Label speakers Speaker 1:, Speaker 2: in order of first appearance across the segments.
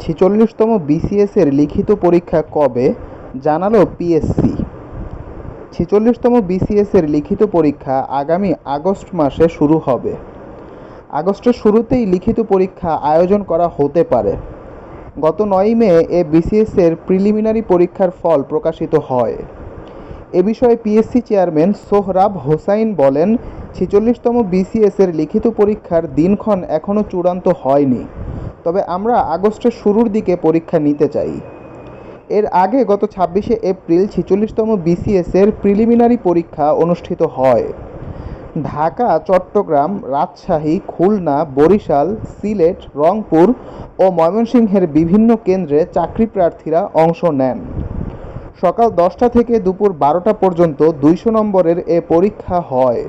Speaker 1: ছেচল্লিশতম BCS এর লিখিত পরীক্ষা কবে জানালো পিএসসি? ছেচল্লিশতম বিসিএস এর লিখিত পরীক্ষা আগামী আগস্ট মাসে শুরু হবে। আগস্টের শুরুতেই লিখিত পরীক্ষা আয়োজন করা হতে পারে। গত নয় মে এ বিসিএস এর প্রিলিমিনারি পরীক্ষার ফল প্রকাশিত হয়। এ বিষয়ে পিএসসি চেয়ারম্যান সোহরাব হোসাইন বলেন, ছেচল্লিশতম বিসিএস এর লিখিত পরীক্ষার দিনক্ষণ এখনও চূড়ান্ত হয়নি। তবে আমরা আগস্টের শুরুর দিকে পরীক্ষা নিতে চাই। এর আগে গত ছাব্বিশে এপ্রিল ছেচল্লিশতম বিসিএস এর প্রিলিমিনারি পরীক্ষা অনুষ্ঠিত হয়। ঢাকা, চট্টগ্রাম, রাজশাহী, খুলনা, বরিশাল, সিলেট, রংপুর ও ময়মনসিংহের বিভিন্ন কেন্দ্রে চাকরি প্রার্থীরা অংশ নেন। সকাল দশটা থেকে দুপুর বারোটা পর্যন্ত দুইশো নম্বরের এ পরীক্ষা হয়।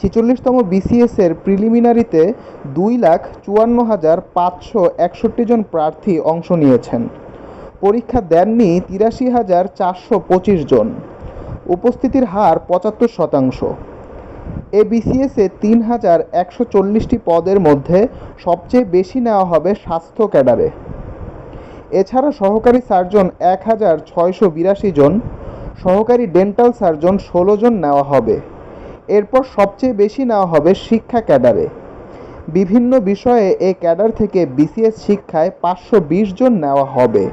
Speaker 1: ছেচল্লিশতম বিসিএসের প্রিলিমিনারিতে দুই লাখ চুয়ান্ন হাজার পাঁচশো একষট্টি জন প্রার্থী অংশ নিয়েছেন। পরীক্ষা দেননি তিরাশি হাজার চারশো পঁচিশ জন। উপস্থিতির হার পঁচাত্তর শতাংশ। এ বিসিএসে তিন হাজার একশো চল্লিশটি পদের মধ্যে সবচেয়ে বেশি নেওয়া হবে স্বাস্থ্য ক্যাডারে। এছাড়া সহকারী সার্জন এক হাজার ছয়শো বিরাশি জন, সহকারী ডেন্টাল সার্জন ষোলো জন নেওয়া হবে। এরপর সবচেয়ে বেশি নেওয়া হবে শিক্ষা ক্যাডারে। বিভিন্ন বিষয়ে এ ক্যাডার থেকে বিসিএস শিক্ষায় পাঁচশো বিশ জন নেওয়া হবে।